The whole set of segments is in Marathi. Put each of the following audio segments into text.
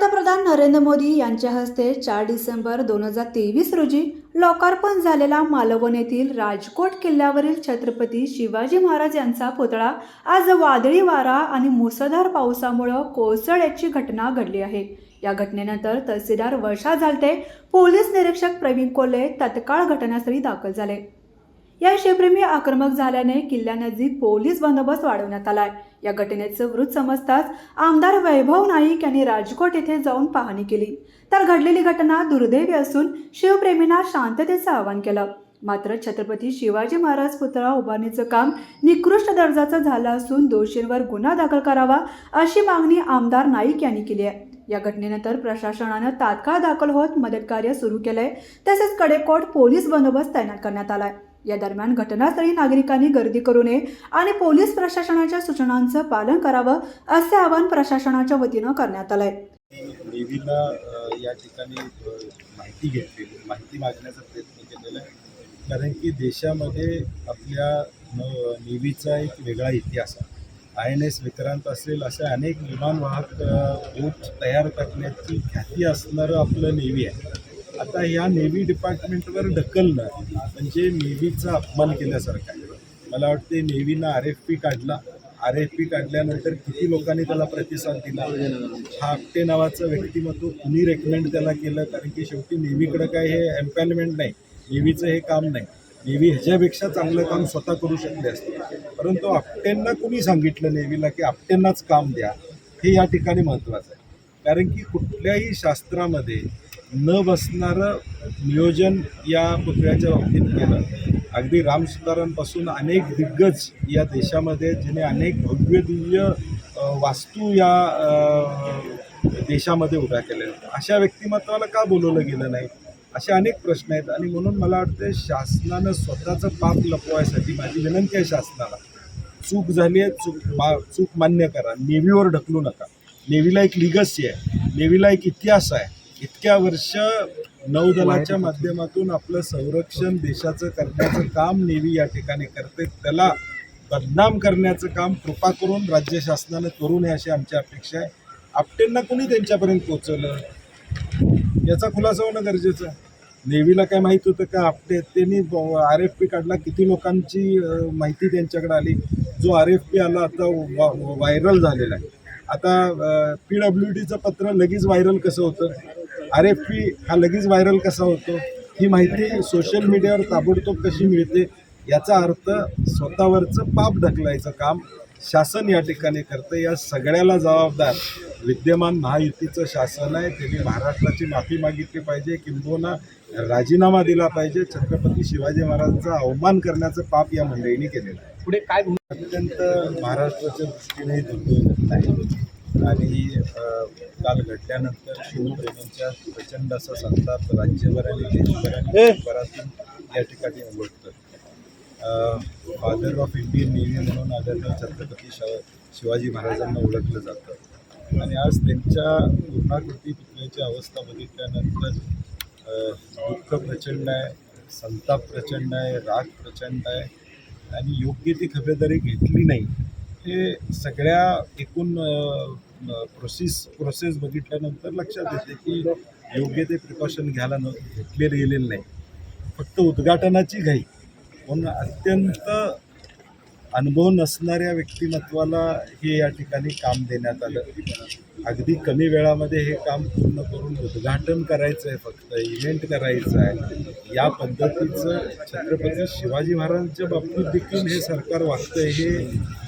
पंतप्रधान नरेंद्र मोदी यांच्या हस्ते चार डिसेंबर दोन हजार तेवीस रोजी लोकार्पण झालेला मालवण येथील राजकोट किल्ल्यावरील छत्रपती शिवाजी महाराज यांचा पुतळा आज वादळी वारा आणि मुसळधार पावसामुळं कोसळ्याची घटना घडली आहे. या घटनेनंतर तहसीलदार वर्षा झालते पोलीस निरीक्षक प्रवीण कोल्हे तत्काळ घटनास्थळी दाखल झाले. या शिवप्रेमी आक्रमक झाल्याने किल्ल्यानजीक पोलीस बंदोबस्त वाढवण्यात आलाय. या घटनेचं वृत्त समजताच आमदार वैभव नाईक यांनी राजकोट येथे जाऊन पाहणी केली. तर घडलेली घटना दुर्दैवी असून शिवप्रेमींना शांततेचं आवाहन केलं. मात्र छत्रपती शिवाजी महाराज पुतळा उभारणीचं काम निकृष्ट दर्जाचं झालं असून दोषींवर गुन्हा दाखल करावा अशी मागणी आमदार नाईक यांनी केली आहे. या घटनेनंतर प्रशासनानं तात्काळ दाखल होत मदतकार्य सुरू केलंय. तसेच कडेकोट पोलीस बंदोबस्त तैनात करण्यात आलाय. या दरम्यान घटनास्थळी नागरिकांनी गर्दी करू नये आणि पोलीस प्रशासनाच्या सूचनांचं पालन करावं असे आवाहन प्रशासनाच्या वतीनं करण्यात आलंय. नेव्हीला या ठिकाणी माहिती घेतलेली माहिती मागण्याचा प्रयत्न केलेला आहे. कारण की देशामध्ये आपल्या नेव्हीचा एक वेगळा इतिहास आहे. आय एन एस विक्रांत असेल असे अनेक विमानवाहक बोट तयार करण्याची ख्याती असणारं आपलं नेव्ही आहे. आता ह्या नेव्ही डिपार्टमेंटवर ढकलणं म्हणजे नेव्हीचा अपमान केल्यासारखं आहे. मला वाटते नेव्हीनं आर एफ पी काढला. आर एफ पी काढल्यानंतर किती लोकांनी त्याला प्रतिसाद दिला? हा आपटे नावाचं व्यक्तिमत्व कुणी रेकमेंड त्याला केलं? कारण की शेवटी नेव्हीकडं काय हे एम्पॅलमेंट नाही. नेव्हीचं हे काम नाही. नेव्ही ह्याच्यापेक्षा चांगलं काम स्वतः करू शकले असते. परंतु आपटेंना कुणी सांगितलं नेव्हीला की आपटेंनाच काम द्या? हे या ठिकाणी महत्त्वाचं आहे. कारण की कुठल्याही शास्त्रामध्ये न बसणारं नियोजन या पुतळ्याच्या बाबतीत केलं. अगदी रामसुतारांपासून अनेक दिग्गज या देशामध्ये जिने अनेक भव्य दिव्य वास्तू या देशामध्ये उभ्या केल्या अशा व्यक्तिमत्वाला का बोलवलं गेलं नाही? असे अनेक प्रश्न आहेत आणि म्हणून मला वाटतं शासनानं स्वतःचं पाप लपवायसाठी माझी विनंती आहे शासनाला. चूक झाली आहे चूक मा चूक मान्य करा. नेव्हीवर ढकलू नका. नेव्हीला एक लिगसी आहे. नेव्हीला एक इतिहास आहे. इतक्या वर्ष नौदलाच्या माध्यमातून आपलं संरक्षण देशाचं करण्याचं काम नेव्ही या ठिकाणी करते. त्याला बदनाम करण्याचं काम कृपा करून राज्य शासनानं करू नये अशी आमची अपेक्षा आहे. आपटेंना कोणी त्यांच्यापर्यंत पोहोचवलं? याचा खुलासा होणं गरजेचं आहे. नेव्हीला काय माहीत होतं का? आपटे त्यांनी आर एफ पी काढला. किती लोकांची माहिती त्यांच्याकडे आली? जो आर एफ पी आला आता वा व्हायरल झालेला आहे. आता पी डब्ल्यू डीचं पत्र लगेच व्हायरल कसं होतं? आर एफ पी हा लगेच व्हायरल कसा होतो? ही माहिती सोशल मीडियावर ताबडतोब कशी मिळते? याचा अर्थ स्वतःवरचं पाप ढकलायचं काम शासन या ठिकाणी करतं. या सगळ्याला जबाबदार विद्यमान महायुतीचं शासन आहे. त्यांनी महाराष्ट्राची माफी मागितली पाहिजे. किंबहुना राजीनामा दिला पाहिजे. छत्रपती शिवाजी महाराजांचा अवमान करण्याचं पाप या मंडळीने केलेलं आहे. पुढे काय अत्यंत महाराष्ट्राच्या दृष्टीने आणि काल घडल्यानंतर शिवप्रेमींच्या प्रचंड असा संताप राज्यभर आणि देशभर आणि देशभरातून या ठिकाणी उमटतं फादर ऑफ इंडियन नेव्ही म्हणून आदरणीय छत्रपती शिव शिवाजी महाराजांना ओळखलं जातं. आणि आज त्यांच्या पूर्णाकृती पुतळ्याची अवस्था बघितल्यानंतर दुःख प्रचंड आहे संताप प्रचंड आहे राग प्रचंड आहे आणि योग्य ती खबरदारी घेतली नाही. हे सगळ्या एकूण प्रोसेस प्रोसेस बघितल्यानंतर लक्षात येते की योग्य ते प्रिकॉशन घ्यायला न घेतले गेलेले नाही. फक्त उद्घाटनाची घाई. म्हणून अत्यंत अनुभव नसणाऱ्या व्यक्तिमत्वाला हे या ठिकाणी काम देण्यात आलं. अगदी कमी वेळामध्ये हे काम पूर्ण करून उद्घाटन करायचं आहे फक्त इव्हेंट करायचं आहे या पद्धतीचं छत्रपती शिवाजी महाराजांच्या बाबतीत देखील हे सरकार वागतं हे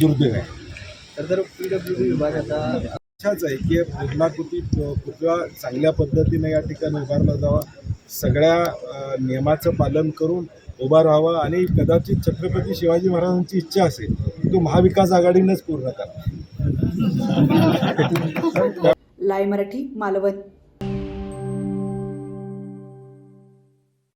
दुर्दैव आहे. तर जर पी डब्ल्यू डी विभागाचा इच्छाच आहे की पूर्णाकृती पुतळा चांगल्या पद्धतीने या ठिकाणी उभारला जावा. सगळ्या नियमाचं पालन करून उभा राहावा आणि कदाचित छत्रपती शिवाजी महाराजांची इच्छा असेल तो महाविकास आघाडीनंच पूर्ण करा लाय मराठी मालवण.